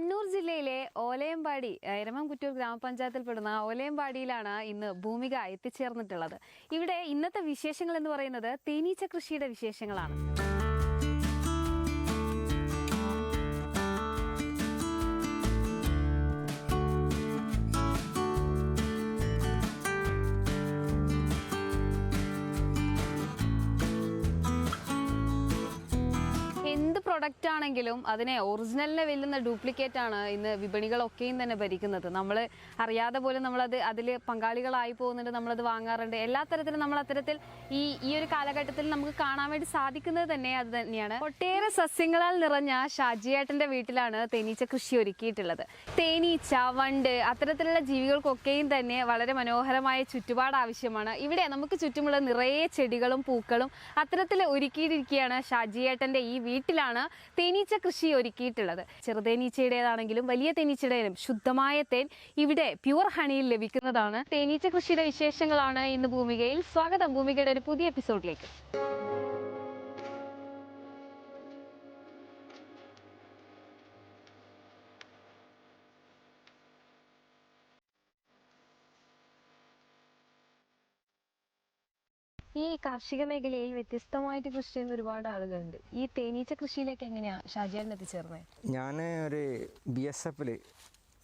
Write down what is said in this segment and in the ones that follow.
കണ്ണൂർ ജില്ലയിലെ ഓലയമ്പാടി ഗ്രാമപഞ്ചായത്തിൽ ഗ്രാമപഞ്ചായത്തിൽപ്പെടുന്ന ഓലയമ്പാടിയിലാണ് ഇന്ന് ഭൂമിക എത്തിച്ചേർന്നിട്ടുള്ളത്. ഇവിടെ ഇന്നത്തെ വിശേഷങ്ങൾ എന്ന് പറയുന്നത് തേനീച്ച കൃഷിയുടെ വിശേഷങ്ങളാണ്. പ്രൊഡക്റ്റ് ആണെങ്കിലും അതിനെ ഒറിജിനലിനെ വെല്ലുന്ന ഡ്യൂപ്ലിക്കേറ്റ് ആണ് ഇന്ന് വിപണികളൊക്കെയും തന്നെ ഭരിക്കുന്നത്. നമ്മൾ അറിയാതെ പോലും നമ്മളത് അതിൽ പങ്കാളികളായി പോകുന്നുണ്ട് നമ്മളത് വാങ്ങാറുണ്ട്. എല്ലാ തരത്തിലും നമ്മൾ അത്തരത്തിൽ ഈ ഈ ഒരു കാലഘട്ടത്തിൽ നമുക്ക് കാണാൻ വേണ്ടി സാധിക്കുന്നത് തന്നെ അത് തന്നെയാണ്. ഒട്ടേറെ സസ്യങ്ങളാൽ നിറഞ്ഞ ഷാജിയേട്ടന്റെ വീട്ടിലാണ് തേനീച്ച കൃഷി ഒരുക്കിയിട്ടുള്ളത്. തേനീച്ച വണ്ട് അത്തരത്തിലുള്ള ജീവികൾക്കൊക്കെയും തന്നെ വളരെ മനോഹരമായ ചുറ്റുപാട് ആവശ്യമാണ്. ഇവിടെ നമുക്ക് ചുറ്റുമുള്ള നിറയെ ചെടികളും പൂക്കളും അത്തരത്തിൽ ഒരുക്കിയിരിക്കുകയാണ് ഷാജിയേട്ടന്റെ ഈ വീട്ടിലാണ് തേനീച്ച കൃഷി ഒരുക്കിയിട്ടുള്ളത്. ചെറുതേനീച്ചയുടേതാണെങ്കിലും വലിയ തേനീച്ചയുടേതും ശുദ്ധമായ തേൻ ഇവിടെ പ്യുവർ ഹണിയിൽ ലഭിക്കുന്നതാണ്. തേനീച്ച കൃഷിയുടെ വിശേഷങ്ങളാണ് ഇന്ന് ഭൂമികയിൽ. സ്വാഗതം. ഭൂമികയുടെ ഒരു പുതിയ എപ്പിസോഡിലേക്ക്. ഈ കാർഷിക മേഖലയിൽ വ്യത്യസ്തമായിട്ട് കൃഷി ചെയ്യുന്ന ഒരുപാട് ആളുകളുണ്ട്. ഈ തേനീച്ച കൃഷിയിലേക്ക് എങ്ങനെയാണ് ഷാജിയാൻ എത്തിച്ചേർന്നത് ഞാൻ ഒരു ബി എസ് എഫിൽ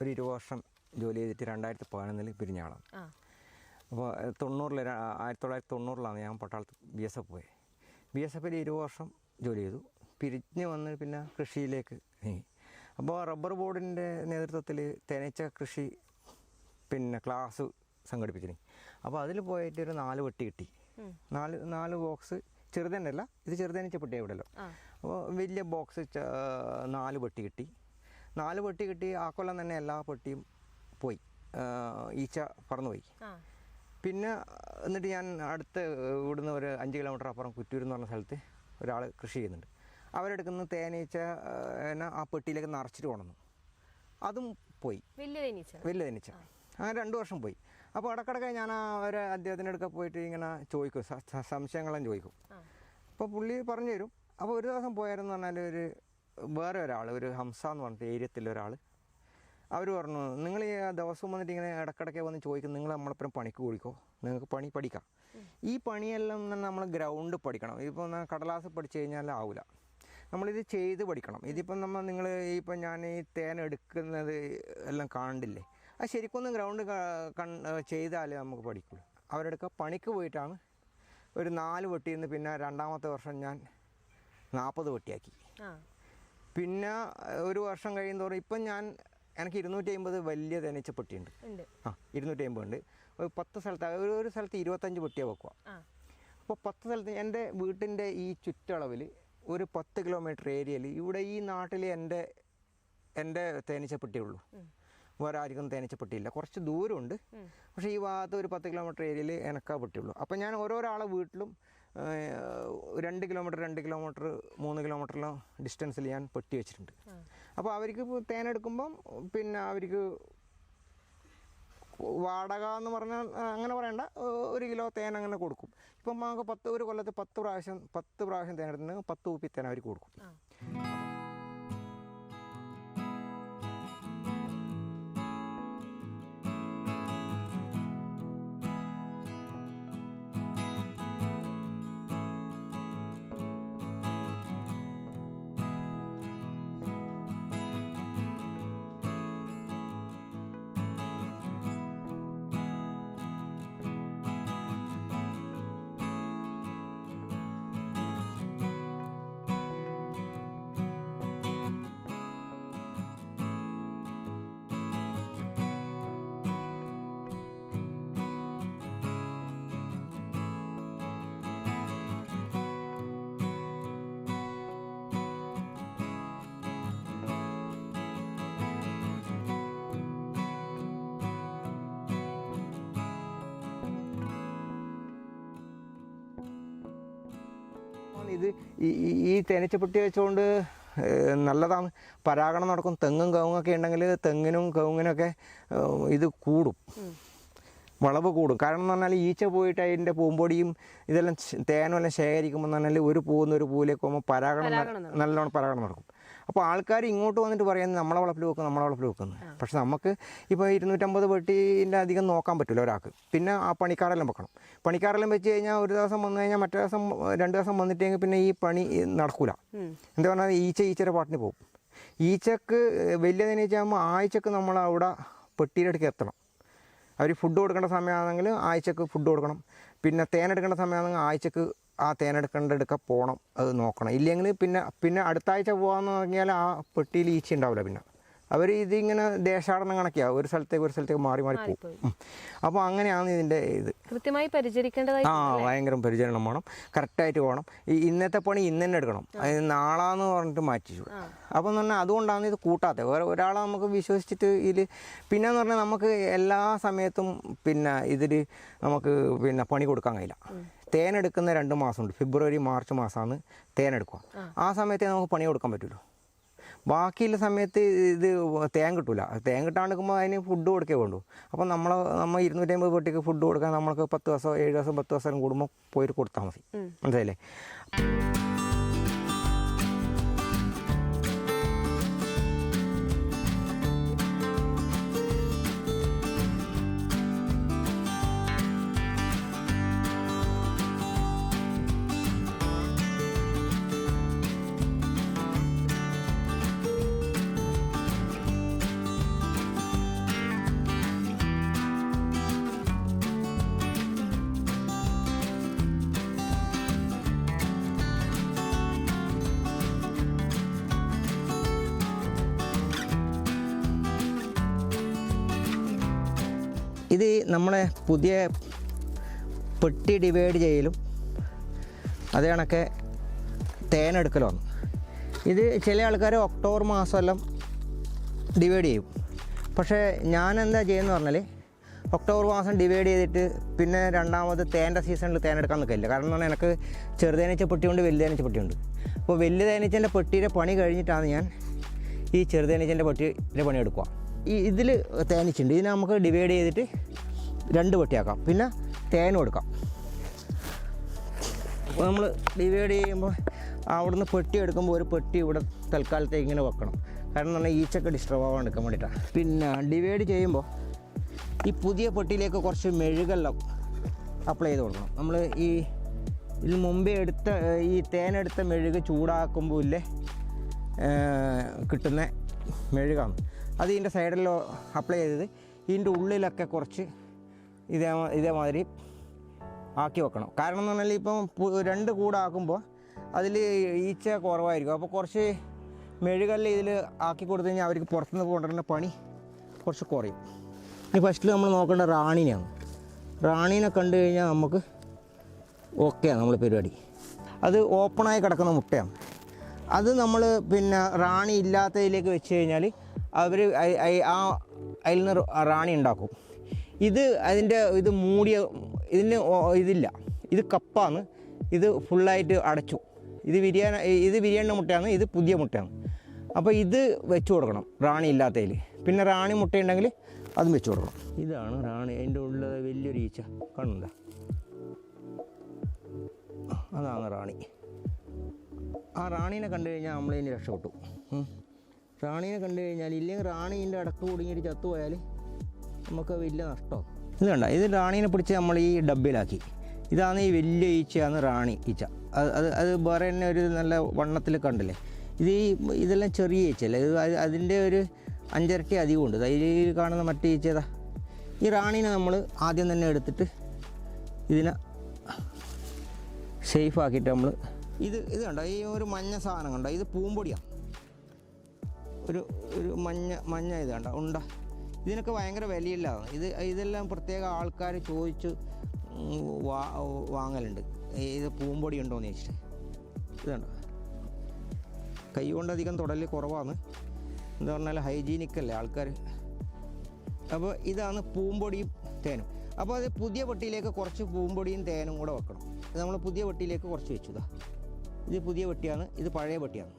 ഒരു ഇരുപത് വർഷം ജോലി ചെയ്തിട്ട് രണ്ടായിരത്തി പതിനൊന്നിൽ പിരിഞ്ഞാളാണ് അപ്പോൾ തൊണ്ണൂറിൽ ആയിരത്തി തൊള്ളായിരത്തി തൊണ്ണൂറിലാണ് ഞാൻ പട്ടാളത്ത് ബി എസ് എഫ് പോയത് ബി എസ് എഫിൽ ഇരുപത് വർഷം ജോലി ചെയ്തു. പിരിഞ്ഞ് വന്ന് പിന്നെ കൃഷിയിലേക്ക് നീങ്ങി. അപ്പോൾ റബ്ബർ ബോർഡിന്റെ നേതൃത്വത്തിൽ തേനീച്ച കൃഷി പിന്നെ ക്ലാസ് സംഘടിപ്പിച്ചിരുന്നു അപ്പോൾ അതിൽ പോയിട്ട് ഒരു നാല് വെട്ടി കിട്ടി. നാല് നാല് ബോക്സ് ചെറുതന്നെയല്ല ഇത് ചെറുതേനീച്ച പെട്ടിയാണ് ഇവിടെയല്ലോ. ആ. അപ്പോൾ വലിയ ബോക്സ് നാല് പെട്ടി കിട്ടി. നാല് പെട്ടി കിട്ടി ആ കൊല്ലം തന്നെ എല്ലാ പെട്ടിയും പോയി. ഈച്ച പറന്നുപോയി. പിന്നെ എന്നിട്ട് ഞാൻ അടുത്ത് ഇവിടുന്ന് ഒരു അഞ്ച് കിലോമീറ്റർ അപ്പുറം കുറ്റൂർ എന്ന് പറഞ്ഞ സ്ഥലത്ത് ഒരാൾ കൃഷി ചെയ്യുന്നുണ്ട്. അവരെടുക്കുന്ന തേനീച്ച ആ, എന്നെ ആ പെട്ടിയിലേക്ക് നിറച്ചിട്ട് കൊണ്ടുവന്നു. അതും പോയി. വലിയ തേനീച്ച? വലിയ തേനീച്ച. അങ്ങനെ രണ്ട് വർഷം പോയി. അപ്പോൾ ഇടക്കിടക്ക് ഞാൻ ആ ഒരു അദ്ദേഹത്തിന്റെ അടുക്ക പോയിട്ട് ഇങ്ങനെ ചോദിക്കും. സംശയങ്ങളും ചോദിക്കും. അപ്പോൾ പുള്ളി പറഞ്ഞു തരും അപ്പോൾ ഒരു ദിവസം പോയായിരുന്നു പറഞ്ഞാൽ ഒരു വേറെ ഒരാൾ ഒരു ഹംസ എന്ന് പറഞ്ഞിട്ട് ഏരിയത്തിലെ ഒരാൾ അവർ പറഞ്ഞു നിങ്ങൾ ഈ ദിവസം വന്നിട്ട് ഇങ്ങനെ ഇടക്കിടയ്ക്ക് വന്ന് ചോദിക്കും നിങ്ങൾ നമ്മളെപ്പോഴും പണിക്ക് കൂടിക്കോ? നിങ്ങൾക്ക് പണി പഠിക്കാം. ഈ പണിയെല്ലാം നമ്മൾ ഗ്രൗണ്ട് പഠിക്കണം. ഇപ്പോൾ കടലാസ് പഠിച്ചു കഴിഞ്ഞാൽ ആവില്ല നമ്മളിത് ചെയ്ത് പഠിക്കണം. ഇതിപ്പം നമ്മൾ നിങ്ങൾ ഇപ്പം ഞാൻ ഈ തേൻ എടുക്കുന്നത് എല്ലാം കാണില്ലേ അത് ശരിക്കൊന്നും ഗ്രൗണ്ട് കൺ ചെയ്താലേ നമുക്ക് പഠിക്കുള്ളൂ. അവരെടുക്ക പണിക്ക് പോയിട്ടാണ് ഒരു നാല് വെട്ടിയിരുന്ന് പിന്നെ രണ്ടാമത്തെ വർഷം ഞാൻ നാൽപ്പത് വെട്ടിയാക്കി. പിന്നെ ഒരു വർഷം കഴിയുന്തോറും ഇപ്പം ഞാൻ എനിക്ക് ഇരുന്നൂറ്റി അമ്പത് വലിയ തേനീച്ച പെട്ടിയുണ്ട്. ആ ഇരുന്നൂറ്റി അമ്പത് ഉണ്ട്. ഒരു പത്ത് സ്ഥലത്ത് ഒരു ഒരു സ്ഥലത്ത് ഇരുപത്തഞ്ച് പെട്ടിയാണ് വെക്കുക അപ്പോൾ പത്ത് സ്ഥലത്ത് എന്റെ വീട്ടിന്റെ ഈ ചുറ്റളവിൽ ഒരു പത്ത് കിലോമീറ്റർ ഏരിയയിൽ ഇവിടെ ഈ നാട്ടിൽ എന്റെ എന്റെ തേനീച്ചപ്പെട്ടിയുള്ളൂ വേറെ ആർക്കും തേനീച്ചപ്പെട്ടിയില്ല കുറച്ച് ദൂരമുണ്ട്. പക്ഷേ ഈ ഭാഗത്ത് ഒരു പത്ത് കിലോമീറ്റർ ഏരിയയിൽ എനക്കാ പെട്ടിയുള്ളൂ. അപ്പോൾ ഞാൻ ഓരോരാളെ വീട്ടിലും രണ്ട് കിലോമീറ്റർ രണ്ട് കിലോമീറ്റർ മൂന്ന് കിലോമീറ്ററിലും ഡിസ്റ്റൻസിൽ ഞാൻ പെട്ടി വെച്ചിട്ടുണ്ട്. അപ്പോൾ അവർക്ക് തേൻ തേനെടുക്കുമ്പം പിന്നെ അവർക്ക് വാടക എന്ന് പറഞ്ഞാൽ അങ്ങനെ പറയണ്ട. ഒരു കിലോ തേൻ അങ്ങനെ കൊടുക്കും. ഇപ്പം നമുക്ക് പത്ത് ഒരു കൊല്ലത്ത് പത്ത് പ്രാവശ്യം പത്ത് പ്രാവശ്യം തേനെടുത്തിന് പത്ത് കുപ്പി തേൻ അവർക്ക് കൊടുക്കും. ഇത് ഈ ഈ- തേനച്ചപ്പെട്ടി വെച്ചുകൊണ്ട് നല്ലതാണ്. പരാഗണം നടക്കും. തെങ്ങും കവുങ്ങൊക്കെ ഉണ്ടെങ്കിൽ തെങ്ങിനും കവുങ്ങിനൊക്കെ ഒക്കെ ഇത് കൂടും. വളവ് കൂടും. കാരണം എന്ന് പറഞ്ഞാൽ ഈച്ച പോയിട്ട് അതിന്റെ പൂമ്പൊടിയും ഇതെല്ലാം തേനും എല്ലാം ശേഖരിക്കുമ്പോൾ എന്ന് പറഞ്ഞാൽ ഒരു പൂന്ന് ഒരു പൂവിലേക്ക് പോകുമ്പോൾ പരാഗണം നല്ലോണം പരാഗണം നടക്കും. അപ്പോൾ ആൾക്കാർ ഇങ്ങോട്ട് വന്നിട്ട് പറയുന്നത് നമ്മളെ വളപ്പിൽ വെക്കും നമ്മളെ വളപ്പിൽ വെക്കുന്നു പക്ഷെ നമുക്ക് ഇപ്പോൾ ഇരുന്നൂറ്റമ്പത് വെട്ടീന്റെ അധികം നോക്കാൻ പറ്റില്ല ഒരാൾക്ക്. പിന്നെ ആ പണിക്കാരെല്ലാം വെക്കണം. പണിക്കാരെല്ലാം വെച്ച് കഴിഞ്ഞാൽ ഒരു ദിവസം വന്നു കഴിഞ്ഞാൽ മറ്റേ ദിവസം രണ്ട് ദിവസം വന്നിട്ടെങ്കിൽ പിന്നെ ഈ പണി നടക്കൂല. എന്താ പറഞ്ഞാൽ ഈച്ച ഈച്ചയുടെ പാട്ടിന് പോകും. ഈച്ചക്ക് വലിയ വെച്ചാകുമ്പോൾ ആഴ്ചക്ക് നമ്മൾ അവിടെ പെട്ടിയുടെ അടുക്ക് എത്തണം. അവർ ഫുഡ് കൊടുക്കേണ്ട സമയമാണെങ്കിൽ ആഴ്ചക്ക് ഫുഡ് കൊടുക്കണം. പിന്നെ തേനെടുക്കേണ്ട സമയമാണെങ്കിൽ ആഴ്ചക്ക് ആ തേനെടുക്കേണ്ട എടുക്ക പോകണം അത് നോക്കണം. ഇല്ലെങ്കിൽ പിന്നെ പിന്നെ അടുത്ത ആഴ്ച പോകാമെന്ന് പറഞ്ഞാൽ ആ പെട്ടിയിൽ ഈച്ച ഉണ്ടാവില്ല പിന്നെ. അവർ ഇതിങ്ങനെ ദേശാടനം കണക്കിയാണ് ഒരു സ്ഥലത്തേക്ക് ഒരു സ്ഥലത്തേക്ക് മാറി മാറി പോകും. അപ്പോൾ അങ്ങനെയാണ് ഇതിന്റെ ഇത്. കൃത്യമായി പരിചരിക്കേണ്ടതായി ആ ഭയങ്കര പരിചരണം വേണം. കറക്റ്റായിട്ട് പോകണം ഈ ഇന്നത്തെ പണി ഇന്ന് തന്നെ എടുക്കണം. അത് നാളാന്ന് പറഞ്ഞിട്ട് മാറ്റിച്ചു അപ്പോൾ എന്ന് പറഞ്ഞാൽ അതുകൊണ്ടാണ് ഇത് കൂട്ടാത്തത് വേറെ ഒരാളെ നമുക്ക് വിശ്വസിച്ചിട്ട് ഇതിൽ പിന്നെ എന്ന് പറഞ്ഞാൽ നമുക്ക് എല്ലാ സമയത്തും പിന്നെ ഇതിൽ നമുക്ക് പിന്നെ പണി കൊടുക്കാൻ കഴിയില്ല. തേനെടുക്കുന്ന രണ്ട് മാസമുണ്ട്. ഫെബ്രുവരി മാർച്ച് മാസമാണ് തേനെടുക്കുക ആ. സമയത്തേ നമുക്ക് പണി കൊടുക്കാൻ പറ്റുള്ളൂ ബാക്കിയുള്ള സമയത്ത് ഇത് തേൻ കിട്ടില്ല തേൻ കിട്ടാണ്ടിരിക്കുമ്പോൾ അതിന് ഫുഡ് കൊടുക്കേ വേണ്ടു. അപ്പോൾ നമ്മൾ നമ്മൾ ഇരുന്നൂറ്റമ്പത് പെട്ടിക്ക് ഫുഡ് കൊടുക്കാൻ നമ്മൾക്ക് പത്ത് ദിവസം ഏഴ് ദിവസം പത്ത് ദിവസം കൂടുമ്പോൾ പോയിട്ട് കൊടുത്താൽ മതി. മനസ്സിലായില്ലേ? ഇത് നമ്മളെ പുതിയ പെട്ടി ഡിവൈഡ് ചെയ്യലും അതേ കണക്കെ തേനെടുക്കലാണ് ഇത് ചില ആൾക്കാർ ഒക്ടോബർ മാസമെല്ലാം ഡിവൈഡ് ചെയ്യും. പക്ഷേ ഞാൻ എന്താ ചെയ്യുന്നത് പറഞ്ഞാൽ ഒക്ടോബർ മാസം ഡിവൈഡ് ചെയ്തിട്ട് പിന്നെ രണ്ടാമത് തേന്റെ സീസണിൽ തേനെടുക്കാൻ നിൽക്കില്ല. കാരണം എന്ന് പറഞ്ഞാൽ എനിക്ക് ചെറുതേനീച്ച പെട്ടിയുണ്ട് വലുതേനീച്ച പെട്ടിയുണ്ട് അപ്പോൾ വലിയ തേനീച്ചന്റെ പെട്ടിയുടെ പണി കഴിഞ്ഞിട്ടാണ് ഞാൻ ഈ ചെറുതേനീച്ചന്റെ പെട്ടിയുടെ പണി എടുക്കുക ഈ ഇതിൽ തേനിച്ചുണ്ട് ഇതിനെ നമുക്ക് ഡിവൈഡ് ചെയ്തിട്ട് രണ്ട് പെട്ടിയാക്കാം പിന്നെ തേൻ കൊടുക്കാം അപ്പോൾ നമ്മൾ ഡിവൈഡ് ചെയ്യുമ്പോൾ അവിടുന്ന് പെട്ടി എടുക്കുമ്പോൾ ഒരു പെട്ടി ഇവിടെ തൽക്കാലത്തേക്ക് ഇങ്ങനെ വെക്കണം. കാരണം എന്ന് പറഞ്ഞാൽ ഈച്ചൊക്കെ ഡിസ്റ്റർബ് ആവാൻ എടുക്കാൻ വേണ്ടിയിട്ടാണ് പിന്നെ ഡിവൈഡ് ചെയ്യുമ്പോൾ ഈ പുതിയ പെട്ടിയിലേക്ക് കുറച്ച് മെഴുകെല്ലാം അപ്ലൈ ചെയ്ത് കൊടുക്കണം. നമ്മൾ ഈ ഇതിന് മുമ്പേ എടുത്ത ഈ തേനെടുത്ത മെഴുക് ചൂടാക്കുമ്പോൾ ഇല്ലേ കിട്ടുന്ന മെഴുകാണ്. അത് ഇതിന്റെ സൈഡിലോ അപ്ലൈ ചെയ്തത്. ഇതിന്റെ ഉള്ളിലൊക്കെ കുറച്ച് ഇതേ ഇതേമാതിരി ആക്കി വെക്കണം. കാരണം എന്ന് പറഞ്ഞാൽ ഇപ്പം രണ്ട് കൂടാക്കുമ്പോൾ അതിൽ ഈച്ച കുറവായിരിക്കും. അപ്പോൾ കുറച്ച് മെഴുകല്ല് ഇതിൽ ആക്കി കൊടുത്തു കഴിഞ്ഞാൽ അവർക്ക് പുറത്തുനിന്ന് കൊണ്ടുവരുന്ന പണി കുറച്ച് കുറയും. ഇനി ഫസ്റ്റിൽ നമ്മൾ നോക്കേണ്ട റാണീനെയാണ്. റാണീനെ കണ്ടു കഴിഞ്ഞാൽ നമുക്ക് ഓക്കെയാണ് നമ്മൾ പരിപാടി. അത് ഓപ്പണായി കിടക്കുന്ന മുട്ടയാണ്. അത് നമ്മൾ പിന്നെ റാണി ഇല്ലാത്തതിലേക്ക് വെച്ച് കഴിഞ്ഞാൽ അവർ ആ അതിൽ നിന്ന് റാണി ഉണ്ടാക്കും. ഇത് അതിന്റെ ഇത് മൂടിയ ഇതിന് ഇതില്ല. ഇത് കപ്പാണ്. ഇത് ഫുള്ളായിട്ട് അടച്ചു. ഇത് ബിരിയാണി ഇത് ബിരിയാണി മുട്ടയാണ് ഇത് പുതിയ മുട്ടയാണ്. അപ്പോൾ ഇത് വെച്ച് കൊടുക്കണം റാണി ഇല്ലാത്തതിൽ. പിന്നെ റാണി മുട്ടയുണ്ടെങ്കിൽ അതും വെച്ച് കൊടുക്കണം. ഇതാണ് റാണി അതിന്റെ ഉള്ളിൽ വലിയൊരു ഈച്ച. കണ്ണുണ്ട. അതാണ് റാണി. ആ റാണീനെ കണ്ടു കഴിഞ്ഞാൽ നമ്മളതിന് രക്ഷപ്പെട്ടു. റാണീനെ കണ്ടു കഴിഞ്ഞാൽ ഇല്ലെങ്കിൽ റാണീന്റെ അടക്ക് കുടുങ്ങിയിട്ട് ചത്തുപോയാൽ നമുക്ക് വലിയ നഷ്ടമാണ് ഇത് കണ്ട? ഇത് റാണീനെ പിടിച്ച് നമ്മൾ ഈ ഡബ്ബയിലാക്കി ഇതാണ് ഈ വലിയ ഈച്ചയാണ് റാണി ഈച്ച. അത് അത് അത് വേറെ തന്നെ ഒരു നല്ല വണ്ണത്തിൽ കണ്ടില്ലേ? ഇത് ഈ ഇതെല്ലാം ചെറിയ ഈച്ചയല്ലേ? ഇത് അത് അതിന്റെ ഒരു അഞ്ചരട്ടി അധികമുണ്ട് അതിൽ കാണുന്ന മറ്റേ ഈച്ചതാ ഈ റാണീനെ നമ്മൾ ആദ്യം തന്നെ എടുത്തിട്ട് ഇതിനെ സേഫ് ആക്കിയിട്ട് നമ്മൾ ഇത് ഇത് കണ്ടോ? ഈ ഒരു മഞ്ഞ സാധനം കണ്ടോ? ഇത് പൂമ്പൊടിയാണ് ഒരു ഒരു മഞ്ഞ മഞ്ഞ ഇത് കണ്ടോ? ഉണ്ട. ഇതിനൊക്കെ ഭയങ്കര വിലയില്ലാതാണ് ഇത് ഇതെല്ലാം പ്രത്യേക ആൾക്കാർ ചോദിച്ച് വാ വാങ്ങലുണ്ട്. ഇത് പൂമ്പൊടി ഉണ്ടോയെന്ന് ചോദിച്ചിട്ട്. കണ്ടോ? കൈ കൊണ്ടധികം തുടൽ കുറവാണ്. എന്താ പറഞ്ഞാൽ ഹൈജീനിക് അല്ലേ ആൾക്കാർ അപ്പോൾ ഇതാണ് പൂമ്പൊടിയും തേനും. അപ്പോൾ അത് പുതിയ വെട്ടിയിലേക്ക് കുറച്ച് പൂമ്പൊടിയും തേനും കൂടെ വെക്കണം. നമ്മൾ പുതിയ വെട്ടിയിലേക്ക് കുറച്ച് വെച്ചു ഇതാ. പുതിയ വെട്ടിയാണ് ഇത് പഴയ വെട്ടിയാണ്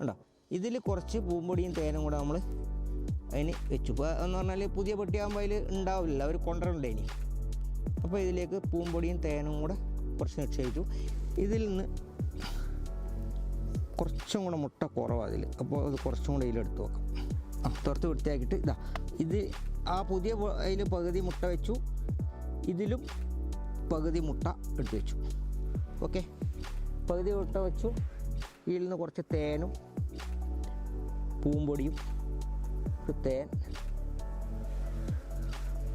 കണ്ടോ? ഇതിൽ കുറച്ച് പൂമ്പൊടിയും തേനും കൂടെ നമ്മൾ അതിന് വെച്ചു. ഇപ്പോൾ എന്ന് പറഞ്ഞാൽ പുതിയ പെട്ടിയാകുമ്പോൾ അതിൽ ഉണ്ടാവില്ല. അവർ കൊണ്ടുവരണ്ടേ ഇനി. അപ്പോൾ ഇതിലേക്ക് പൂമ്പൊടിയും തേനും കൂടെ കുറച്ച് നിക്ഷേപിച്ചു ഇതിൽ നിന്ന് കുറച്ചും കൂടെ മുട്ട കുറവാണ് അതിൽ അപ്പോൾ അത് കുറച്ചും കൂടെ ഇതിലെടുത്ത് വെക്കാം. ആ തുറത്ത് വൃത്തിയാക്കിയിട്ട് ഇതാ. ഇത് ആ പുതിയ അതിൽ പകുതി മുട്ട വെച്ചു. ഇതിലും പകുതി മുട്ട എടുത്ത് വെച്ചു. ഓക്കെ? പകുതി മുട്ട വെച്ചു. ഇതിൽ നിന്ന് കുറച്ച് തേനും പൂമ്പൊടിയും തേൻ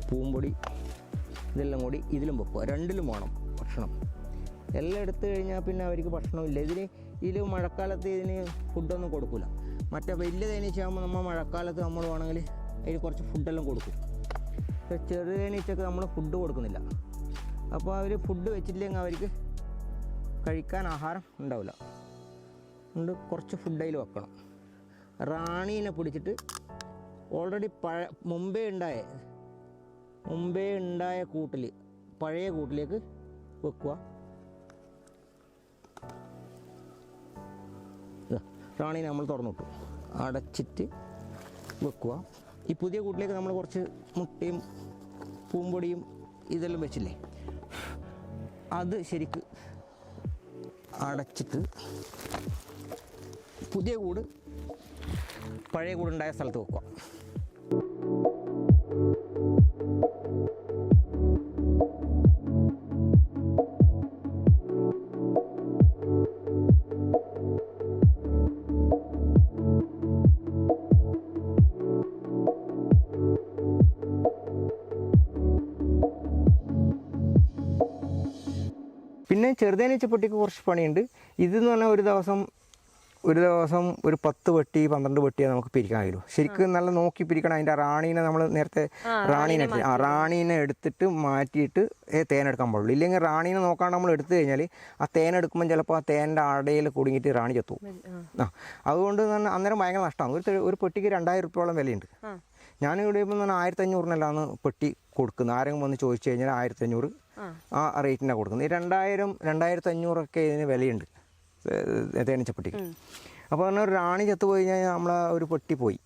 പൂമ്പൊടി ഇതെല്ലാം കൂടി ഇതിലും വെക്കുക. രണ്ടിലും വേണം ഭക്ഷണം. എല്ലാം എടുത്തു കഴിഞ്ഞാൽ പിന്നെ അവർക്ക് ഭക്ഷണമില്ല. ഇതിന് ഇതിൽ മഴക്കാലത്ത് ഇതിന് ഫുഡൊന്നും കൊടുക്കില്ല മറ്റേ വലിയ തേനീച്ചയാകുമ്പോൾ നമ്മൾ മഴക്കാലത്ത് നമ്മൾ വേണമെങ്കിൽ അതിന് കുറച്ച് ഫുഡെല്ലാം കൊടുക്കും. പക്ഷേ ചെറു തേനീച്ചക്ക് നമ്മൾ ഫുഡ് കൊടുക്കുന്നില്ല. അപ്പോൾ അവർ ഫുഡ് വെച്ചിട്ടില്ലെങ്കിൽ അവർക്ക് കഴിക്കാൻ ആഹാരം ഉണ്ടാവില്ല. അതുകൊണ്ട് കുറച്ച് ഫുഡ് അതിൽ വെക്കണം. റാണീനെ പിടിച്ചിട്ട് ഓൾറെഡി പഴ മുമ്പേ ഉണ്ടായ മുമ്പേ ഉണ്ടായ കൂട്ടിൽ പഴയ കൂട്ടിലേക്ക് വെക്കുക റാണി നമ്മൾ തുറന്നിട്ടു അടച്ചിട്ട് വെക്കുക ഈ പുതിയ കൂട്ടിലേക്ക് നമ്മൾ കുറച്ച് മുട്ടയും പൂമ്പൊടിയും ഇതെല്ലാം വെച്ചില്ലേ? അത് ശരിക്ക് അടച്ചിട്ട് പുതിയ കൂട് പഴയ കൂടുണ്ടായ സ്ഥലത്ത് വെക്കുക പിന്നെ ചെറുതേനീച്ചപ്പെട്ടിക്ക് കുറച്ച് പണിയുണ്ട്. ഇതെന്ന് പറഞ്ഞാൽ ഒരു ദിവസം ഒരു ദിവസം ഒരു പത്ത് വെട്ടി പന്ത്രണ്ട് വെട്ടിയെ നമുക്ക് പിരിക്കാൻ കഴിയുള്ളൂ. ശരിക്കും നല്ല നോക്കി പിരിക്കണം. അതിന്റെ റാണീനെ നമ്മൾ നേരത്തെ റാണീനെ ആ റാണീനെ എടുത്തിട്ട് മാറ്റിയിട്ട് തേനെടുക്കാൻ പാടുള്ളൂ. ഇല്ലെങ്കിൽ റാണീനെ നോക്കാണ്ട് നമ്മൾ എടുത്തു കഴിഞ്ഞാൽ ആ തേനെടുക്കുമ്പോൾ ചിലപ്പോൾ ആ തേന്റെ അടയിൽ കുടുങ്ങിയിട്ട് റാണി ചത്തു ആ. അതുകൊണ്ട് തന്നെ അന്നേരം ഭയങ്കര നഷ്ടമാണ് ഒരു ഒരു പെട്ടിക്ക് രണ്ടായിരം റുപ്യോളം വിലയുണ്ട്. ഞാനിവിടെ ഇപ്പം തന്നെ ആയിരത്തി അഞ്ഞൂറിനെല്ലാം പെട്ടി കൊടുക്കുന്നത്. ആരെങ്കിലും വന്ന് ചോദിച്ചു കഴിഞ്ഞാൽ ആയിരത്തി അഞ്ഞൂറ് ആ. ആ റേറ്റിനാണ് കൊടുക്കുന്നത്. ഈ രണ്ടായിരം രണ്ടായിരത്തി അഞ്ഞൂറൊക്കെ ഇതിന് വിലയുണ്ട്. ഏ, തേനീച്ചപ്പെട്ടിക്ക് അപ്പോൾ പറഞ്ഞാൽ ഒരു റാണി ചത്തുപോയി കഴിഞ്ഞാൽ നമ്മളെ ഒരു പെട്ടി പോയി.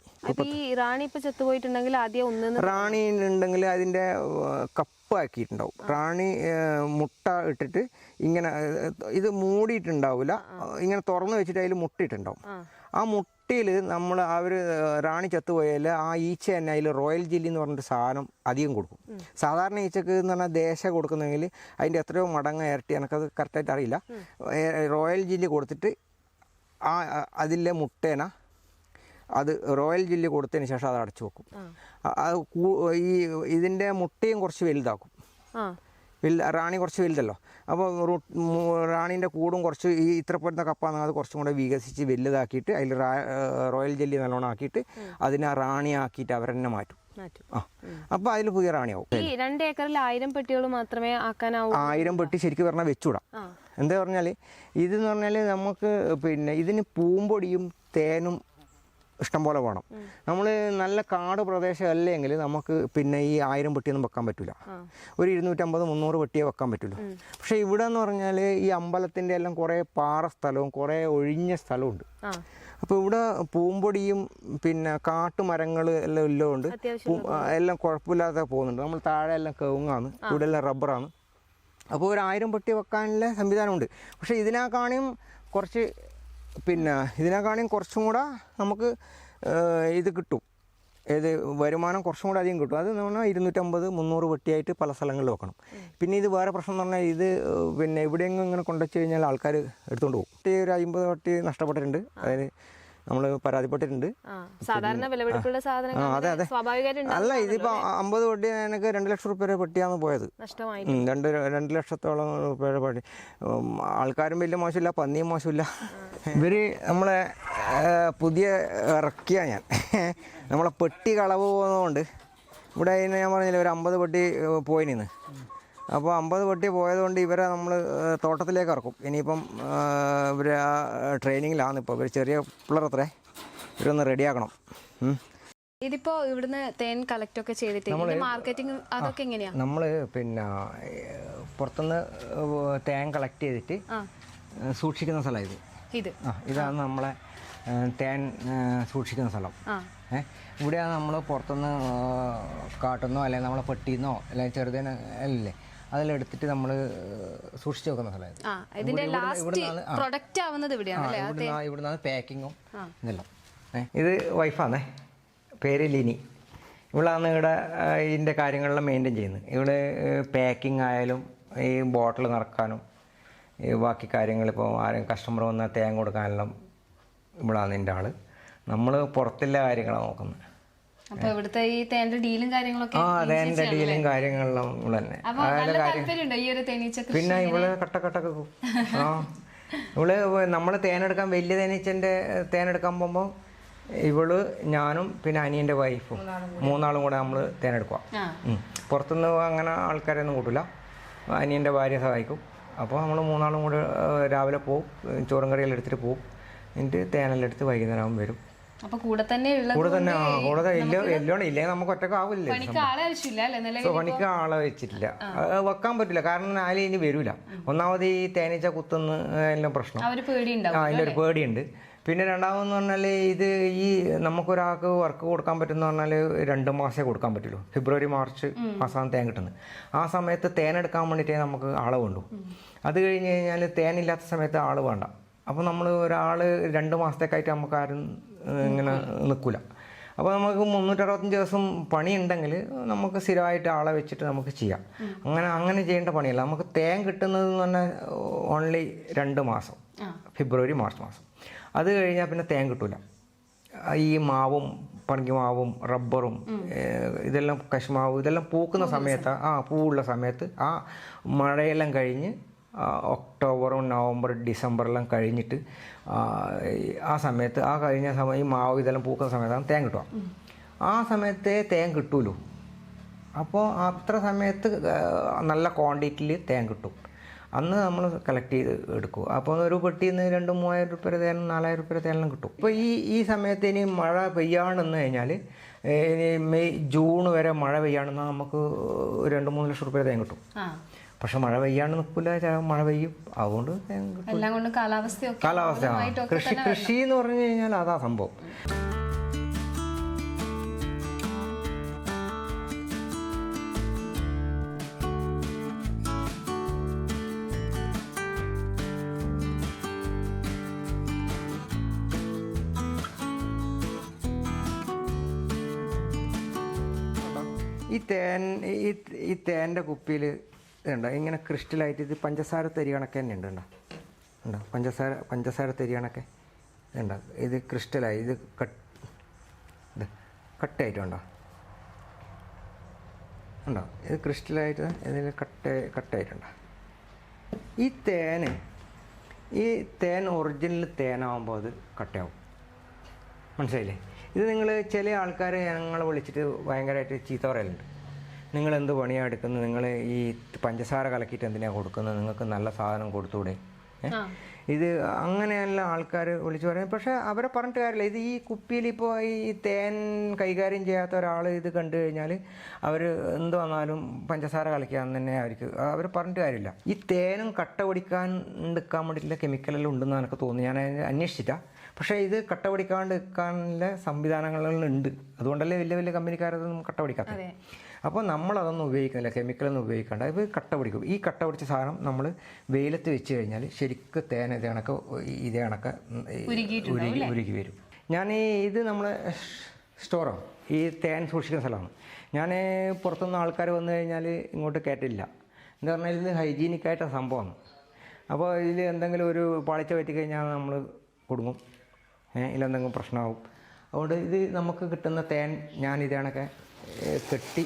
ഈ റാണി ഇപ്പൊ ചത്തുപോയിട്ടുണ്ടെങ്കിൽ ആദ്യം ഒന്ന് റാണി ഉണ്ടെങ്കിൽ അതിന്റെ കപ്പ് ആക്കിയിട്ടുണ്ടാവും റാണി മുട്ട ഇട്ടിട്ട് ഇങ്ങനെ ഇത് മൂടിയിട്ടുണ്ടാവില്ല ഇങ്ങനെ തുറന്നു വെച്ചിട്ട് അതിൽ മുട്ടിട്ടുണ്ടാവും ആ. മുട്ടയിൽ നമ്മൾ ആ ഒരു റാണി ചത്തുപോയാൽ ആ ഈച്ച തന്നെ അതിൽ റോയൽ ജില്ലി എന്ന് പറഞ്ഞിട്ട് സാധനം അധികം കൊടുക്കും. സാധാരണ ഈച്ചക്ക് എന്ന് പറഞ്ഞാൽ ദേശ കൊടുക്കുന്നെങ്കിൽ അതിന്റെ എത്രയോ മടങ്ങ് ഇരട്ടി എനിക്കത് കറക്റ്റായിട്ട് അറിയില്ല. റോയൽ ജില്ലി കൊടുത്തിട്ട് ആ അതിലെ മുട്ടേന അത് റോയൽ ജില്ലി കൊടുത്തതിന് ശേഷം അത് അടച്ചു വെക്കും. ഈ ഇതിന്റെ മുട്ടയും കുറച്ച് വലുതാക്കും. വലുത് റാണി കുറച്ച് വലുതല്ലോ. അപ്പോൾ റാണീന്റെ കൂടും കുറച്ച് ഈ ഇത്ര പോരുന്ന കപ്പാന്ന് അത് കുറച്ചും കൂടെ വികസിച്ച് വലുതാക്കിയിട്ട് അതിൽ റോയൽ ജെല്ലി നല്ലോണം ആക്കിയിട്ട് അതിനെ റാണി ആക്കിയിട്ട് അവരെന്നെ മാറ്റും. അപ്പൊ അതിൽ പുതിയ റാണിയാവും ഈ രണ്ട് ഏക്കറിൽ ആയിരം പെട്ടികൾ മാത്രമേ ആക്കാനാവൂ? ആയിരം പെട്ടി ശരിക്കും പറഞ്ഞാൽ വെച്ചുവിടാം എന്താ പറഞ്ഞാൽ ഇതെന്ന് പറഞ്ഞാൽ നമുക്ക് പിന്നെ ഇതിന് പൂമ്പൊടിയും തേനും ഇഷ്ടം പോലെ വേണം. നമ്മൾ നല്ല കാട് പ്രദേശം അല്ലെങ്കിൽ നമുക്ക് പിന്നെ ഈ ആയിരം പെട്ടിയൊന്നും വെക്കാൻ പറ്റില്ല ഒരു ഇരുന്നൂറ്റമ്പത് മുന്നൂറ് പെട്ടിയെ വെക്കാൻ പറ്റില്ല പക്ഷേ ഇവിടെ എന്ന് പറഞ്ഞാൽ ഈ അമ്പലത്തിന്റെ എല്ലാം കുറേ പാറ സ്ഥലവും കുറേ ഒഴിഞ്ഞ സ്ഥലമുണ്ട് ഉണ്ട് അപ്പോൾ ഇവിടെ പൂമ്പൊടിയും പിന്നെ കാട്ടുമരങ്ങൾ എല്ലാം ഉള്ളതുകൊണ്ട് അത്യാവശ്യം എല്ലാം കുഴപ്പമില്ലാതെ പോകുന്നുണ്ട്. നമ്മൾ താഴെ എല്ലാം കവുങ്ങാണ്. ഇവിടെ എല്ലാം റബ്ബറാണ്. അപ്പോൾ ഒരു ആയിരം പെട്ടി വെക്കാനുള്ള സംവിധാനമുണ്ട്. പക്ഷേ ഇതിനെക്കാണിയും കുറച്ച് പിന്നെ ഇതിനെക്കാളും കുറച്ചും കൂടെ നമുക്ക് ഇത് കിട്ടും. ഏത് വരുമാനം കുറച്ചും കൂടെ അധികം കിട്ടും. അത് എന്ന് പറഞ്ഞാൽ ഇരുന്നൂറ്റമ്പത് മുന്നൂറ് വെട്ടിയായിട്ട് പല സ്ഥലങ്ങളിൽ വെക്കണം. പിന്നെ ഇത് വേറെ പ്രശ്നം എന്ന് പറഞ്ഞാൽ ഇത് പിന്നെ എവിടെയെങ്കിലും ഇങ്ങനെ കൊണ്ടുവച്ച് കഴിഞ്ഞാൽ ആൾക്കാർ എടുത്തുകൊണ്ട് പോകും. ഒരു അമ്പത് വട്ടി നഷ്ടപ്പെട്ടിട്ടുണ്ട്. അതിന് നമ്മൾ പരാതിപ്പെട്ടിട്ടുണ്ട്. സാധാരണ വിലപിടിപ്പുള്ള സാധനങ്ങൾ. സ്വാഭാവികമായിട്ട് അല്ല ഇതിപ്പോ അമ്പത് പെട്ടി എനിക്ക് രണ്ട് ലക്ഷം റുപ്യ പെട്ടിയാണ് പോയത്. രണ്ട് രണ്ട് ലക്ഷത്തോളം റുപ്യയുടെ പെട്ടി. ആൾക്കാരും വലിയ മോശമില്ല പന്നിയും മോശമില്ല. ഇവർ നമ്മളെ പുതിയ ഇറക്കിയ ഞാൻ. നമ്മളെ പെട്ടി കളവ് പോകുന്നതുകൊണ്ട് ഇവിടെ ഞാൻ പറഞ്ഞില്ല ഒരു അമ്പത് പെട്ടി പോയിനിന്ന് അപ്പോൾ അമ്പത് വെട്ടി പോയതുകൊണ്ട് ഇവരെ നമ്മൾ തോട്ടത്തിലേക്ക് ഇറക്കും. ഇനിയിപ്പം ഇവർ ആ ട്രെയിനിങ്ങിലാണ് ഇപ്പോൾ ഇവർ ചെറിയ പിള്ളേരത്രേ ഇവരൊന്ന് റെഡിയാക്കണം. ഇതിപ്പോ ഇവിടുന്ന് തേൻ കളക്ട് ഒക്കെ ചെയ്തിട്ട് മാർക്കറ്റിംഗ് അതൊക്കെ എങ്ങനെയാണ് നമ്മൾ പിന്നെ പുറത്തുനിന്ന് തേൻ കളക്ട് ചെയ്തിട്ട് സൂക്ഷിക്കുന്ന സ്ഥലം ഇത്. ഇത്. ആ ഇതാണ് നമ്മളെ തേൻ സൂക്ഷിക്കുന്ന സ്ഥലം. ഇവിടെയാണ് നമ്മൾ പുറത്തുനിന്ന് കാട്ടുന്നോ അല്ലെങ്കിൽ നമ്മളെ പെട്ടിന്നോ അല്ലെങ്കിൽ ചെറുതേനോ അല്ലേ അതിലെടുത്തിട്ട് നമ്മൾ സൂക്ഷിച്ചു വെക്കുന്ന സ്ഥലമായിരുന്നു ഇവിടുന്നാണ് പാക്കിങ്ങും ഇതെല്ലാം. ഇത് വൈഫാണേ പേര് ലിനി. ഇവളാണ് ഇവിടെ ഇതിന്റെ കാര്യങ്ങളെല്ലാം മെയിന്റെയിൻ ചെയ്യുന്നത്. ഇവിടെ പാക്കിംഗ് ആയാലും ഈ ബോട്ടിൽ നിറക്കാനും ഈ ബാക്കി കാര്യങ്ങൾ ഇപ്പോൾ ആരും കസ്റ്റമർ വന്നാൽ തേങ്ങ കൊടുക്കാനെല്ലാം ഇവളാണ് എന്റെ ആൾ നമ്മൾ പുറത്തുള്ള കാര്യങ്ങളാണ് നോക്കുന്നത്. അപ്പൊ ഇവിടുത്തെ ഈ തേന്റെ ഡീലും കാര്യങ്ങളൊക്കെ ആ തേന്റെ ഡീലും കാര്യങ്ങളെല്ലാം ഇവിടെ തന്നെ. പിന്നെ ഇവൾ കട്ടക്കട്ടൊക്കെ ആ. ഇവൾ നമ്മൾ തേനെടുക്കാൻ വലിയ തേനീച്ചന്റെ തേനെടുക്കാൻ പോകുമ്പോൾ ഇവൾ ഞാനും പിന്നെ അനിയന്റെ വൈഫും മൂന്നാളും കൂടെ നമ്മൾ തേനെടുക്കുക. പുറത്തുനിന്ന് അങ്ങനെ ആൾക്കാരെയൊന്നും കൂട്ടില്ല അനിയന്റെ ഭാര്യ സഹായിക്കും. അപ്പോൾ നമ്മൾ മൂന്നാളും കൂടെ രാവിലെ പോവും. ചോറും കറിയെല്ലാം എടുത്തിട്ട് പോവും. എന്നിട്ട് തേനെല്ലാം എടുത്ത് വൈകുന്നേരം വരും. അപ്പൊ കൂടെ തന്നെ ഉള്ളത് കൂടെ തന്നെ ആ കൂടെ എല്ലോണം ഇല്ലേ? നമുക്ക് ഒറ്റയ്ക്ക് ആവില്ലേ? പണിക്ക് ആളെ സോ പണിക്ക് വെച്ചിട്ടില്ല. വെക്കാൻ പറ്റില്ല കാരണം ആലും ഇനി വരൂല. ഒന്നാമത് ഈ തേനീച്ച കുത്തുന്ന എല്ലാം പ്രശ്നം. അതിന്റെ ഒരു അതിന്റെ പേടിയുണ്ട്. പിന്നെ രണ്ടാമെന്ന് പറഞ്ഞാൽ ഇത് ഈ നമുക്കൊരാൾക്ക് വർക്ക് കൊടുക്കാൻ പറ്റുന്ന പറഞ്ഞാൽ രണ്ട് മാസമേ കൊടുക്കാൻ പറ്റുള്ളൂ. ഫെബ്രുവരി മാർച്ച് മാസമാണ് തേൻ കിട്ടുന്നത്. ആ സമയത്ത് തേനെടുക്കാൻ വേണ്ടിയിട്ടേ നമുക്ക് ആളെ വേണ്ടു. അത് കഴിഞ്ഞ് കഴിഞ്ഞാൽ തേനില്ലാത്ത സമയത്ത് ആൾ വേണ്ട. അപ്പോൾ നമ്മൾ ഒരാൾ രണ്ട് മാസത്തേക്കായിട്ട് നമുക്ക് ആരും ഇങ്ങനെ നിൽക്കില്ല. അപ്പോൾ നമുക്ക് മുന്നൂറ്ററുപത്തഞ്ച് ദിവസം പണി ഉണ്ടെങ്കിൽ നമുക്ക് സ്ഥിരമായിട്ട് ആളെ വെച്ചിട്ട് നമുക്ക് ചെയ്യാം. അങ്ങനെ അങ്ങനെ ചെയ്യേണ്ട പണിയല്ല. നമുക്ക് തേൻ കിട്ടുന്നത് എന്ന് പറഞ്ഞാൽ ഓൺലി രണ്ട് മാസം. ഫെബ്രുവരി മാർച്ച് മാസം. അത് കഴിഞ്ഞാൽ പിന്നെ തേൻ കിട്ടില്ല ഈ മാവും പണിക്കുമാവും റബ്ബറും ഇതെല്ലാം കശുമാവും ഇതെല്ലാം പൂക്കുന്ന സമയത്ത്. ആ പൂവുള്ള സമയത്ത് ആ മഴയെല്ലാം കഴിഞ്ഞ് ഒക്ടോബറും നവംബർ ഡിസംബറെല്ലാം കഴിഞ്ഞിട്ട് ആ, സമയത്ത് ആ കഴിഞ്ഞ സമയം ഈ മാവ് ഇതെല്ലാം പൂക്കുന്ന സമയത്താണ് തേൻ കിട്ടുക. ആ സമയത്തെ തേൻ കിട്ടൂലൂ. അപ്പോൾ അത്ര സമയത്ത് നല്ല ക്വാണ്ടിറ്റിയിൽ തേൻ കിട്ടും. അന്ന് നമ്മൾ കളക്ട് ചെയ്ത് എടുക്കും. അപ്പോൾ ഒരു പെട്ടിയിൽ നിന്ന് രണ്ട് മൂവായിരം റുപ്യ തേനും നാലായിരം റുപ്യ തേനെല്ലാം കിട്ടും. ഇപ്പോൾ ഈ ഈ സമയത്ത് ഇനി മഴ പെയ്യാണെന്ന് കഴിഞ്ഞാൽ ഇനി മെയ് ജൂൺ വരെ മഴ പെയ്യാണെന്നാൽ നമുക്ക് രണ്ട് മൂന്ന് ലക്ഷം റുപ്യ തേൻ കിട്ടും. പക്ഷെ മഴ പെയ്യാണ്ട് നിൽക്കില്ല മഴ പെയ്യും. അതുകൊണ്ട് എല്ലാം കൊണ്ട് കാലാവസ്ഥയൊക്കെ കാലാവസ്ഥ കൃഷി കൃഷി എന്ന് പറഞ്ഞു കഴിഞ്ഞാൽ അതാ സംഭവം. ഈ തേൻ ഈ ഈ തേന്റെ കുപ്പിയിൽ ഇതുണ്ടോ? ഇങ്ങനെ ക്രിസ്റ്റലായിട്ട് ഇത് പഞ്ചസാര തരി കണക്ക് തന്നെ ഉണ്ട് ഉണ്ടോ? പഞ്ചസാര പഞ്ചസാര തരി കണക്കെ ഉണ്ടോ? ഇത് ക്രിസ്റ്റലായി ഇത് കട്ട് ഇത് കട്ടായിട്ടുണ്ടോ? ഉണ്ടോ? ഇത് ക്രിസ്റ്റലായിട്ട് ഇതിൽ കട്ട് കട്ടായിട്ടുണ്ടോ? ഈ തേന് ഈ തേൻ ഒറിജിനൽ തേനാവുമ്പോൾ അത് കട്ടയാവും മനസ്സിലായില്ലേ? ഇത് നിങ്ങൾ ചില ആൾക്കാരെ ഞങ്ങളെ വിളിച്ചിട്ട് ഭയങ്കരമായിട്ട് ചീത്ത പറയലുണ്ട്. നിങ്ങൾ എന്ത് പണിയാണ് എടുക്കുന്നത്? നിങ്ങൾ ഈ പഞ്ചസാര കലക്കിയിട്ട് എന്തിനാണ് കൊടുക്കുന്നത്? നിങ്ങൾക്ക് നല്ല സാധനം കൊടുത്തൂടെ? ഇത് അങ്ങനെയല്ല ആൾക്കാർ വിളിച്ചു പറയുന്നത്. പക്ഷേ അവരെ പറഞ്ഞിട്ട് കാര്യമില്ല. ഇത് ഈ കുപ്പിയിൽ ഇപ്പോൾ ഈ തേൻ കൈകാര്യം ചെയ്യാത്ത ഒരാൾ ഇത് കണ്ടു കഴിഞ്ഞാൽ അവർ എന്ത് വന്നാലും പഞ്ചസാര കളിക്കാന്ന് തന്നെ അവർക്ക് അവർ പറഞ്ഞിട്ട് കാര്യമില്ല. ഈ തേനും കട്ട പിടിക്കാൻ എടുക്കാൻ വേണ്ടിയിട്ടുള്ള കെമിക്കലെല്ലാം ഉണ്ടെന്ന് എനിക്ക് തോന്നി ഞാൻ അന്വേഷിച്ചിട്ടാ. പക്ഷേ ഇത് കട്ട പിടിക്കാണ്ട് എടുക്കാനുള്ള സംവിധാനങ്ങളെല്ലാം ഉണ്ട് അതുകൊണ്ടല്ലേ വലിയ വലിയ കമ്പനിക്കാരതൊന്നും കട്ട പിടിക്കാത്തത്. അപ്പോൾ നമ്മളതൊന്നും ഉപയോഗിക്കുന്നില്ല. കെമിക്കലൊന്നും ഉപയോഗിക്കേണ്ട. ഇത് കട്ട പിടിക്കും. ഈ കട്ട പിടിച്ച സാധനം നമ്മൾ വെയിലത്ത് വെച്ച് കഴിഞ്ഞാൽ ശരിക്ക് തേൻ ഇത് കണക്ക് ഇതേ കണക്ക് ഉരുകി ഉരുകി വരും. ഞാൻ ഈ ഇത് നമ്മൾ സ്റ്റോറോ ഈ തേൻ സൂക്ഷിക്കുന്ന സ്ഥലമാണ്. ഞാൻ പുറത്തുനിന്ന് ആൾക്കാർ വന്നു കഴിഞ്ഞാൽ ഇങ്ങോട്ട് കയറ്റില്ല എന്ന് പറഞ്ഞാൽ ഇത് ഹൈജീനിക്കായിട്ട സംഭവമാണ്. അപ്പോൾ ഇതിൽ എന്തെങ്കിലും ഒരു പാളിച്ച പറ്റിക്കഴിഞ്ഞാൽ നമ്മൾ കൊടുക്കും ഏഹ് ഇതിലെന്തെങ്കിലും പ്രശ്നമാവും. അതുകൊണ്ട് ഇത് നമുക്ക് കിട്ടുന്ന തേൻ ഞാൻ ഇതേണൊക്കെ കെട്ടി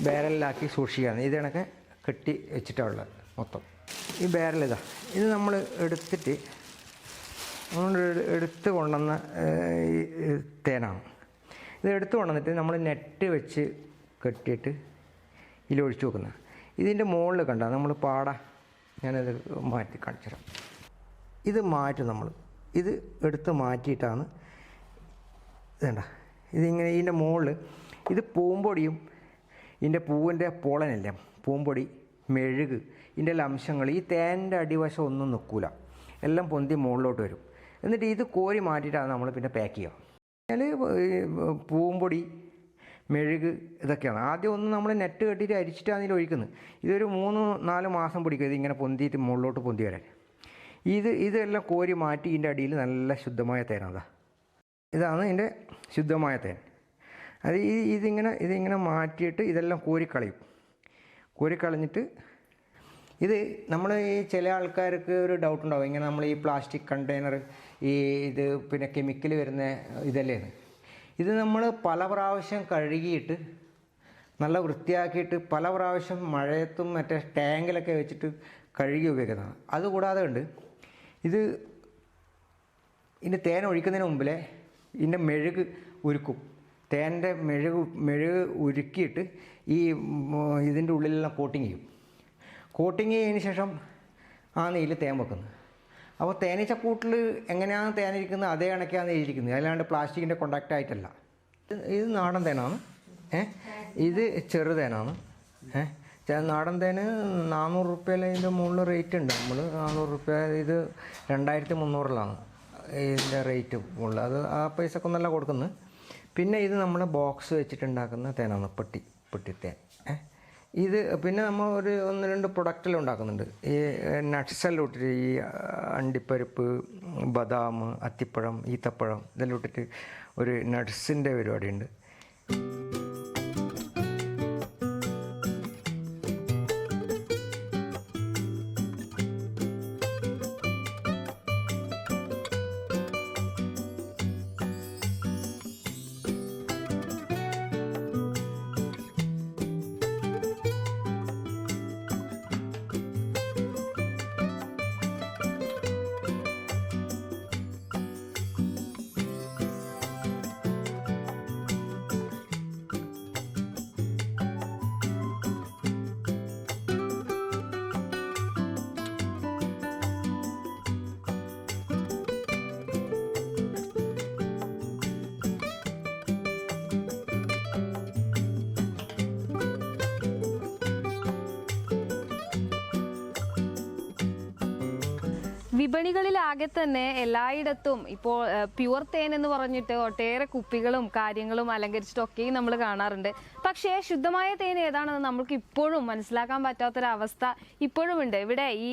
ബാരലിലാക്കി സൂക്ഷിക്കുകയാണ്. ഇത് കണക്കെ കെട്ടി വെച്ചിട്ടുള്ളത് മൊത്തം. ഈ ബാരൽ ഇതാ. നമ്മൾ എടുത്തിട്ട് നമ്മൾ എട്- എടുത്ത് കൊണ്ടുവന്ന തേനാണ്. ഇത് എടുത്ത് കൊണ്ടുവന്നിട്ട് നമ്മൾ നെറ്റ് വെച്ച് കെട്ടിയിട്ട് ഇതിൽ ഒഴിച്ചു വെക്കുന്നത് ഇതിന്റെ മുകളിൽ കണ്ട നമ്മൾ പാട ഞാനത് മാറ്റി കാണിച്ചു തരാം. ഇത് മാറ്റും നമ്മൾ. ഇത് എടുത്ത് മാറ്റിയിട്ടാണ് ഇതേണ്ട. ഇതിങ്ങനെ ഇതിന്റെ മുകളിൽ ഇത് പൂമ്പൊടിയും ഇതിന്റെ പൂവിന്റെ പോളനല്ലേ? പൂമ്പൊടി മെഴുക് ഇതിന്റെ അംശങ്ങൾ. ഈ തേന്റെ അടിവശം ഒന്നും നിൽക്കില്ല എല്ലാം പൊന്തി മുകളിലോട്ട് വരും. എന്നിട്ട് ഇത് കോരി മാറ്റിയിട്ടാണ് നമ്മൾ പിന്നെ പാക്ക് ചെയ്യുക. അതിൽ പൂമ്പൊടി മെഴുക് ഇതൊക്കെയാണ്. ആദ്യം ഒന്ന് നമ്മൾ നെറ്റ് കെട്ടിയിട്ട് അരിച്ചിട്ടാണ് ഇതിൽ ഒഴിക്കുന്നത്. ഇതൊരു മൂന്ന് നാല് മാസം പിടിക്കും ഇതിങ്ങനെ പൊന്തിയിട്ട് മുകളിലോട്ട് പൊന്തി വരാൻ. ഇത് ഇതെല്ലാം കോരി മാറ്റി ഇതിന്റെ അടിയിൽ നല്ല ശുദ്ധമായ തേനാണ് ഇതാണ് ഇതിന്റെ ശുദ്ധമായ തേൻ. അത് ഈ ഇതിങ്ങനെ ഇതിങ്ങനെ മാറ്റിയിട്ട് ഇതെല്ലാം കോരിക്കളയും. കോരിക്കളഞ്ഞിട്ട് ഇത് നമ്മൾ ഈ ചില ആൾക്കാർക്ക് ഒരു ഡൗട്ട് ഉണ്ടാവും. ഇങ്ങനെ നമ്മൾ ഈ പ്ലാസ്റ്റിക് കണ്ടെയ്നർ ഈ ഇത് പിന്നെ കെമിക്കൽ വരുന്ന ഇതല്ലേ ഇത് നമ്മൾ പല പ്രാവശ്യം കഴുകിയിട്ട് നല്ല വൃത്തിയാക്കിയിട്ട് പല പ്രാവശ്യം മഴയത്തും മറ്റേ ടാങ്കിലൊക്കെ വെച്ചിട്ട് കഴുകി ഉപയോഗിക്കുന്നതാണ്. അതുകൂടാതെ ഉണ്ട് ഇത് ഇതിന്റെ തേൻ ഒഴിക്കുന്നതിന് മുമ്പിലെ ഇതിന്റെ മെഴുക് ഉരുക്കും. തേന്റെ മെഴുക് മെഴുക് ഉരുക്കിയിട്ട് ഈ ഇതിന്റെ ഉള്ളിലെല്ലാം കോട്ടിങ് ചെയ്യും. കോട്ടിങ് ചെയ്തതിന് ശേഷം ആ ഇതിൽ തേൻ വെക്കുന്നത് അപ്പോൾ തേനീച്ചക്കൂട്ടിൽ എങ്ങനെയാണ് തേനിരിക്കുന്നത്? അതേ കണക്കാണ് ഇരിക്കുന്നത് അല്ലാണ്ട് പ്ലാസ്റ്റിക്കിന്റെ കോണ്ടാക്റ്റ് ആയിട്ടല്ല. ഇത് നാടൻ തേനാണ്. ഏ? ഇത് ചെറുതേനാണ് ഏ? ചെ- നാടൻ തേന് നാനൂറ് റുപ്യയിൽ മുകളിൽ റേറ്റ് ഉണ്ട്. നമ്മൾ നാനൂറ് റുപ്യ ഇത് രണ്ടായിരത്തി മുന്നൂറിലാണ് ഇതിന്റെ റേറ്റ് ഉള്ളത് അത് ആ പൈസക്കൊന്നല്ല കൊടുക്കുന്നത്. പിന്നെ ഇത് നമ്മൾ ബോക്സ് വെച്ചിട്ടുണ്ടാക്കുന്ന തേനാണ് പെട്ടി പെട്ടിത്തേൻ. ഇത് പിന്നെ നമ്മൾ ഒരു ഒന്ന് രണ്ട് പ്രൊഡക്റ്റെല്ലാം ഉണ്ടാക്കുന്നുണ്ട്. ഈ നട്ട്സെല്ലാം ഇട്ടിട്ട് ഈ അണ്ടിപ്പരിപ്പ് ബദാം അത്തിപ്പഴം ഈത്തപ്പഴം ഇതെല്ലാം ഇട്ടിട്ട് ഒരു നട്ട്സിന്റെ പരിപാടിയുണ്ട്. വിപണികളിലാകെ തന്നെ എല്ലായിടത്തും ഇപ്പോൾ പ്യുവർ തേൻ എന്ന് പറഞ്ഞിട്ട് ഒട്ടേറെ കുപ്പികളും കാര്യങ്ങളും അലങ്കരിച്ചിട്ടൊക്കെയും നമ്മൾ കാണാറുണ്ട്. പക്ഷേ ശുദ്ധമായ തേൻ ഏതാണെന്ന് നമ്മൾക്ക് ഇപ്പോഴും മനസ്സിലാക്കാൻ പറ്റാത്തൊരവസ്ഥ ഇപ്പോഴും ഉണ്ട് ഇവിടെ ഈ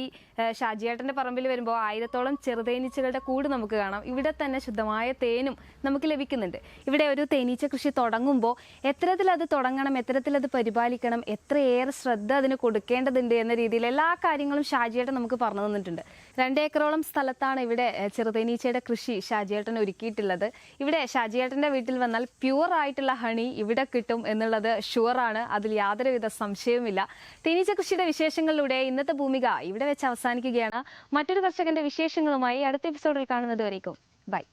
ഷാജിയേട്ടന്റെ പറമ്പിൽ വരുമ്പോൾ ആയിരത്തോളം ചെറുതേനീച്ചകളുടെ കൂട് നമുക്ക് കാണാം. ഇവിടെ തന്നെ ശുദ്ധമായ തേനും നമുക്ക് ലഭിക്കുന്നുണ്ട്. ഇവിടെ ഒരു തേനീച്ച കൃഷി തുടങ്ങുമ്പോൾ എത്തരത്തിൽ അത് തുടങ്ങണം എത്തരത്തിൽ അത് പരിപാലിക്കണം എത്രയേറെ ശ്രദ്ധ അതിന് കൊടുക്കേണ്ടതുണ്ട് എന്ന രീതിയിൽ എല്ലാ കാര്യങ്ങളും ഷാജിയേട്ടൻ നമുക്ക് പറഞ്ഞു തന്നിട്ടുണ്ട്. രണ്ടേക്കറോളം സ്ഥലത്താണ് ഇവിടെ ചെറുതേനീച്ചയുടെ കൃഷി ഷാജിയേട്ടൻ ഒരുക്കിയിട്ടുള്ളത്. ഇവിടെ ഷാജിയേട്ടന്റെ വീട്ടിൽ വന്നാൽ പ്യുവർ ആയിട്ടുള്ള ഹണി ഇവിടെ കിട്ടും എന്നുള്ളത് ഷുവറാണ് അതിൽ യാതൊരുവിധ സംശയവുമില്ല. തേനീച്ച കൃഷിയുടെ വിശേഷങ്ങളിലൂടെ ഇന്നത്തെ ഭൂമിക ഇവിടെ വെച്ച് അവസാനിക്കുകയാണ്. മറ്റൊരു കർഷകന്റെ വിശേഷങ്ങളുമായി അടുത്ത എപ്പിസോഡിൽ കാണുന്നത് വരേക്കും. ബൈ